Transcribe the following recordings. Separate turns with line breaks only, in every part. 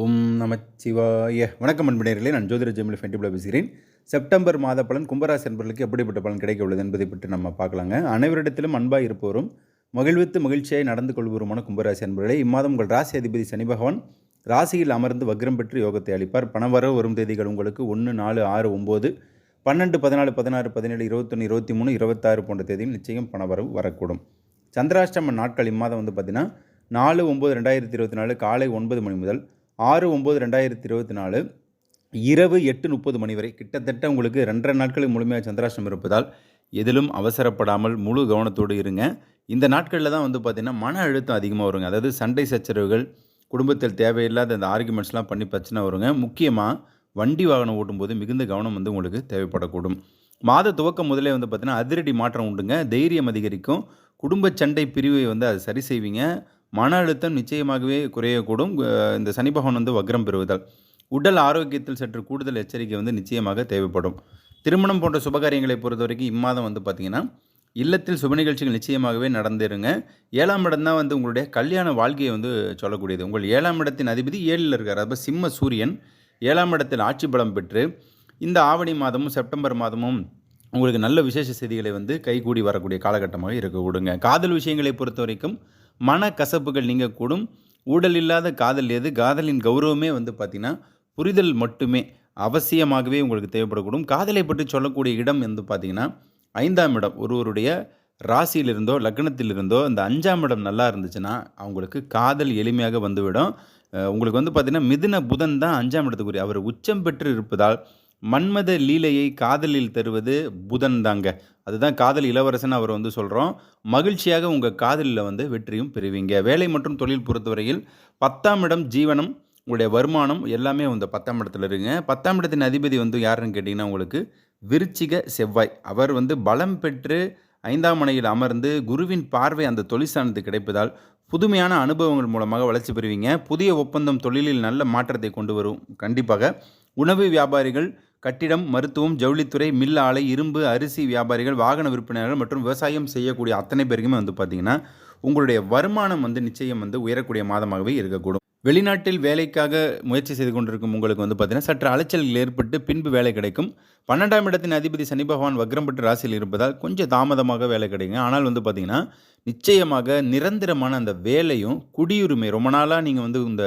ஓம் நமச்சிவாய. வணக்கம் அன்பனர்களே நான் ஜோதிர ஜெமிலி ஃபென்டிபிள் பேசுகிறேன். செப்டம்பர் மாத பலன் கும்பராசி என்பவர்களுக்கு எப்படிப்பட்ட பலன் கிடைக்க உள்ளது என்பதை பற்றி நம்ம பார்க்கலாங்க. அனைவரிடத்திலும் அன்பாக இருப்போரும் மகிழ்வித்து மகிழ்ச்சியாக நடந்து கொள்வோருமான கும்பராசி என்பவர்களே இம்மாதம் உங்கள் ராசி அதிபதி சனி பகவான் ராசியில் அமர்ந்து வக்ரம் பெற்று யோகத்தை அளிப்பார். பணவரவு வரும் தேதிகள் உங்களுக்கு ஒன்று நாலு ஆறு ஒம்பது பன்னெண்டு பதினாலு பதினாறு பதினேழு இருபத்தொன்று இருபத்தி மூணு இருபத்தாறு போன்ற தேதியில் நிச்சயம் பணவரவு வரக்கூடும். சந்திராஷ்டம நாட்கள் இம்மாதம் வந்து பார்த்திங்கன்னா நாலு ஒம்பது ரெண்டாயிரத்தி இருபத்தி நாலு காலை ஒன்பது மணி முதல் ஆறு ஒம்பது ரெண்டாயிரத்தி இருபத்தி நாலு இரவு எட்டு முப்பது மணி வரை கிட்டத்தட்ட உங்களுக்கு ரெண்டரை நாட்களுக்கு முழுமையாக சந்திராஷ்டம் இருப்பதால் எதிலும் அவசரப்படாமல் முழு கவனத்தோடு இருங்க. இந்த நாட்களில் தான் வந்து பார்த்திங்கன்னா மன அழுத்தம் அதிகமாக வருங்க. அதாவது சண்டை சச்சரவுகள் குடும்பத்தில் தேவையில்லாத அந்த ஆர்குமெண்ட்ஸ்லாம் பண்ணி பிரச்சனை வருங்க. முக்கியமாக வண்டி வாகனம் ஓட்டும்போது மிகுந்த கவனம் வந்து உங்களுக்கு தேவைப்படக்கூடும். மாத துவக்கம் முதலே வந்து பார்த்திங்கன்னா அதிரடி மாற்றம் உண்டுங்க. தைரியம் அதிகரிக்கும். குடும்ப சண்டை பிரிவை வந்து அது சரி செய்வீங்க. மன அழுத்தம் நிச்சயமாகவே குறையக்கூடும். இந்த சனி பகவான் வந்து வக்ரம் பெறுவதால் உடல் ஆரோக்கியத்தில் சற்று கூடுதல் எச்சரிக்கை வந்து நிச்சயமாக தேவைப்படும். திருமணம் போன்ற சுபகாரியங்களை பொறுத்த வரைக்கும் இம்மாதம் வந்து பார்த்திங்கன்னா இல்லத்தில் சுப நிகழ்ச்சிகள் நிச்சயமாகவே நடந்துருங்க ஏழாம் இடம் தான் வந்து உங்களுடைய கல்யாண வாழ்க்கையை வந்து சொல்லக்கூடியது. உங்கள் ஏழாம் இடத்தின் அதிபதி ஏழில் இருக்கார். அப்போ சிம்ம சூரியன் ஏழாம் இடத்தில் ஆட்சி பலம் பெற்று இந்த ஆவணி மாதமும் செப்டம்பர் மாதமும் உங்களுக்கு நல்ல விசேஷ செய்திகளை வந்து கைகூடி வரக்கூடிய காலகட்டமாக இருக்க கொடுங்க காதல் விஷயங்களை பொறுத்த வரைக்கும் மன கசப்புகள் நீங்கக்கூடும். ஊழல் இல்லாத காதல் எது? காதலின் கௌரவமே வந்து பார்த்திங்கன்னா புரிதல் மட்டுமே அவசியமாகவே உங்களுக்கு தேவைப்படக்கூடும். காதலை பற்றி சொல்லக்கூடிய இடம் வந்து பார்த்திங்கன்னா ஐந்தாம் இடம். ஒருவருடைய ராசியிலிருந்தோ லக்னத்திலிருந்தோ இந்த அஞ்சாம் இடம் நல்லா இருந்துச்சுன்னா அவங்களுக்கு காதல் எளிமையாக வந்துவிடும். உங்களுக்கு வந்து பார்த்திங்கன்னா மிதுன புதன் தான் அஞ்சாம் இடத்துக்குரிய. அவர் உச்சம் பெற்று இருப்பதால் மன்மத லீலையை காதலில் தருவது புதன் தாங்க. அதுதான் காதல் இளவரசன் அவர் வந்து சொல்கிறோம் மகிழ்ச்சியாக உங்கள் காதலில் வந்து வெற்றியும் பெறுவீங்க. வேலை மற்றும் தொழில் பொறுத்தவரையில் பத்தாம் இடம் ஜீவனம் உங்களுடைய வருமானம் எல்லாமே வந்து பத்தாம் இடத்துல இருங்க. பத்தாம் இடத்தின் அதிபதி வந்து யாருன்னு கேட்டிங்கன்னா உங்களுக்கு விருச்சிக செவ்வாய். அவர் வந்து பலம் பெற்று ஐந்தாம் மனையில் அமர்ந்து குருவின் பார்வை அந்த தொழிற்சானது கிடைப்பதால் புதுமையான அனுபவங்கள் மூலமாக வளர்ச்சி பெறுவீங்க. புதிய ஒப்பந்தம் தொழிலில் நல்ல மாற்றத்தை கொண்டு வரும். கண்டிப்பாக உணவு வியாபாரிகள் கட்டிடம் மருத்துவம் ஜவுளித்துறை மில் ஆலை இரும்பு அரிசி வியாபாரிகள் வாகன விற்பனையாளர்கள் மற்றும் விவசாயம் செய்யக்கூடிய அத்தனை பேருக்குமே வந்து பார்த்திங்கன்னா உங்களுடைய வருமானம் வந்து நிச்சயம் வந்து உயரக்கூடிய மாதமாகவே இருக்கக்கூடும். வெளிநாட்டில் வேலைக்காக முயற்சி செய்து கொண்டிருக்கும் உங்களுக்கு வந்து பார்த்தீங்கன்னா சற்று அலைச்சல்கள் ஏற்பட்டு பின்பு வேலை கிடைக்கும். பன்னெண்டாம் இடத்தின் அதிபதி சனி பகவான் வக்ரம் பெற்று ராசியில் இருப்பதால் கொஞ்சம் தாமதமாக வேலை கிடைக்கும் ஆனால் வந்து பார்த்தீங்கன்னா நிச்சயமாக நிரந்தரமான அந்த வேலையும் குடியுரிமை ரொம்ப நாளாக நீங்கள் வந்து இந்த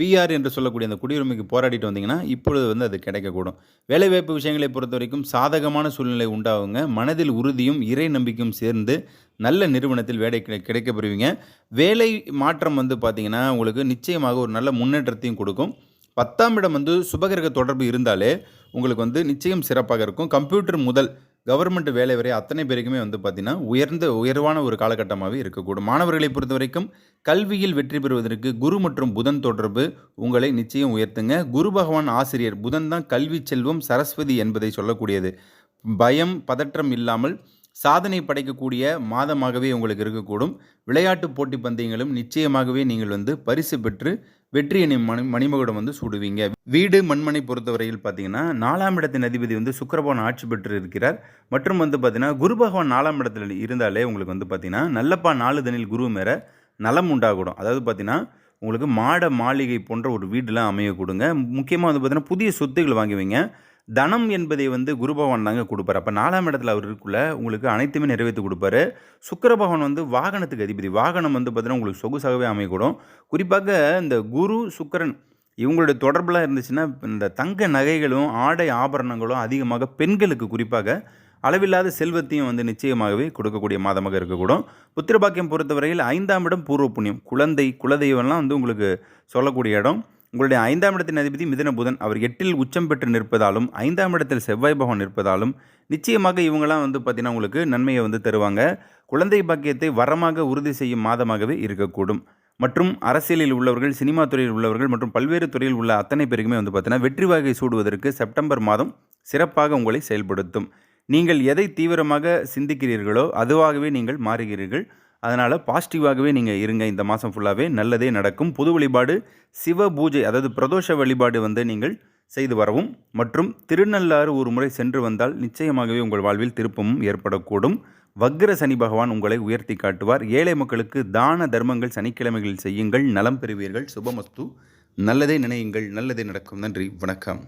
பிஆர் என்று சொல்லக்கூடிய அந்த குடியுரிமைக்கு போராடிட்டு வந்தீங்கன்னா இப்பொழுது வந்து அது கிடைக்கக்கூடும். வேலைவாய்ப்பு விஷயங்களை பொறுத்த வரைக்கும் சாதகமான சூழ்நிலை உண்டாகுங்க. மனதில் உறுதியும் இறை நம்பிக்கையும் சேர்ந்து நல்ல நிறுவனத்தில் வேலை கிடை கிடைக்கப்பெறுவீங்க. வேலை மாற்றம் வந்து பார்த்திங்கன்னா உங்களுக்கு நிச்சயமாக ஒரு நல்ல முன்னேற்றத்தையும் கொடுக்கும். பத்தாம் இடம் வந்து சுபகிரக தொடர்பு இருந்தாலே உங்களுக்கு வந்து நிச்சயம் சிறப்பாக இருக்கும். கம்ப்யூட்டர் முதல் கவர்மெண்ட் வேலை வரை அத்தனை பேருக்குமே வந்து பார்த்திங்கன்னா உயர்ந்த உயர்வான ஒரு காலகட்டமாகவே இருக்கக்கூடும். மாணவர்களை பொறுத்த வரைக்கும் கல்வியில் வெற்றி பெறுவதற்கு குரு மற்றும் புதன் தொடர்பு உங்களை நிச்சயம் உயர்த்துங்க. குரு பகவான் ஆசிரியர் புதன் தான் கல்வி செல்வம் சரஸ்வதி என்பதை சொல்லக்கூடியது. பயம் பதற்றம் இல்லாமல் சாதனை படைக்கக்கூடிய மாதமாகவே உங்களுக்கு இருக்கக்கூடும். விளையாட்டு போட்டி பந்தயங்களும் நிச்சயமாகவே நீங்கள் வந்து பரிசு பெற்று வெற்றியினை மணி மணிமகுடம் வந்து சூடுவீங்க. வீடு மண்மனை பொறுத்தவரையில் பார்த்தீங்கன்னா நாலாம் இடத்தின் அதிபதி வந்து சுக்கிரபவன் ஆட்சி பெற்று இருக்கிறார். மற்றும் வந்து பார்த்தீங்கன்னா குரு பகவான் நாலாம் இடத்துல இருந்தாலே உங்களுக்கு வந்து பார்த்தீங்கன்னா நல்லப்பா நாலு தனியில் குரு மேற நலம் உண்டாகக்கூடும் அதாவது பார்த்தீங்கன்னா உங்களுக்கு மாட மாளிகை போன்ற ஒரு வீடுலாம் அமைய கொடுங்க முக்கியமாக வந்து பார்த்தீங்கன்னா புதிய சொத்துக்கள் வாங்குவீங்க தனம் என்பதை வந்து குரு பகவான் தாங்க கொடுப்பார். அப்போ நாலாம் இடத்துல அவர் இருக்குள்ள உங்களுக்கு அனைத்துமே நிறைவேற்றி கொடுப்பாரு. சுக்கர பகவான் வந்து வாகனத்துக்கு அதிபதி. வாகனம் வந்து பார்த்தீங்கன்னா உங்களுக்கு சொகுசாகவே அமையக்கூடும். குறிப்பாக இந்த குரு சுக்கிரன் இவங்களுடைய தொடர்புலாம் இருந்துச்சுன்னா இந்த தங்க நகைகளும் ஆடை ஆபரணங்களும் அதிகமாக பெண்களுக்கு குறிப்பாக அளவில்லாத செல்வத்தையும் வந்து நிச்சயமாகவே கொடுக்கக்கூடிய மாதமாக இருக்கக்கூடும். புத்திரபாக்கியம் பொறுத்தவரையில் ஐந்தாம் இடம் பூர்வ புண்ணியம். குழந்தை குலதெய்வம்லாம் வந்து உங்களுக்கு சொல்லக்கூடிய இடம். உங்களுடைய ஐந்தாம் இடத்தின் அதிபதி மிதன புதன் அவர் எட்டில் உச்சம் பெற்று நிற்பதாலும் ஐந்தாம் இடத்தில் செவ்வாய் பகவான் நிற்பதாலும் நிச்சயமாக இவங்களாம் வந்து பார்த்திங்கன்னா உங்களுக்கு நன்மையை வந்து தருவாங்க. குழந்தை பாக்கியத்தை வரமாக உறுதி செய்யும் மாதமாகவே இருக்கக்கூடும். மற்றும் அரசியலில் உள்ளவர்கள் சினிமா துறையில் உள்ளவர்கள் மற்றும் பல்வேறு துறையில் உள்ள அத்தனை பேருக்குமே வந்து பார்த்தீங்கன்னா வெற்றி வாகை சூடுவதற்கு செப்டம்பர் மாதம் சிறப்பாக உங்களை செயல்படுத்தும். நீங்கள் எதை தீவிரமாக சிந்திக்கிறீர்களோ அதுவாகவே நீங்கள் மாறுகிறீர்கள். அதனால் பாசிட்டிவாகவே நீங்கள் இருங்க. இந்த மாதம் ஃபுல்லாகவே நல்லதே நடக்கும். புது வழிபாடு சிவ பூஜை அதாவது பிரதோஷ வழிபாடு வந்து நீங்கள் செய்து வரவும். மற்றும் திருநள்ளாறு ஒரு முறை சென்று வந்தால் நிச்சயமாகவே உங்கள் வாழ்வில் திருப்பமும் ஏற்படக்கூடும். வக்ர சனி பகவான் உங்களை உயர்த்தி காட்டுவார். ஏழை மக்களுக்கு தான தர்மங்கள் சனிக்கிழமைகளில் செய்யுங்கள். நலம் பெறுவீர்கள். சுபமஸ்து. நல்லதே நினையுங்கள். நல்லதே நடக்கும். நன்றி. வணக்கம்.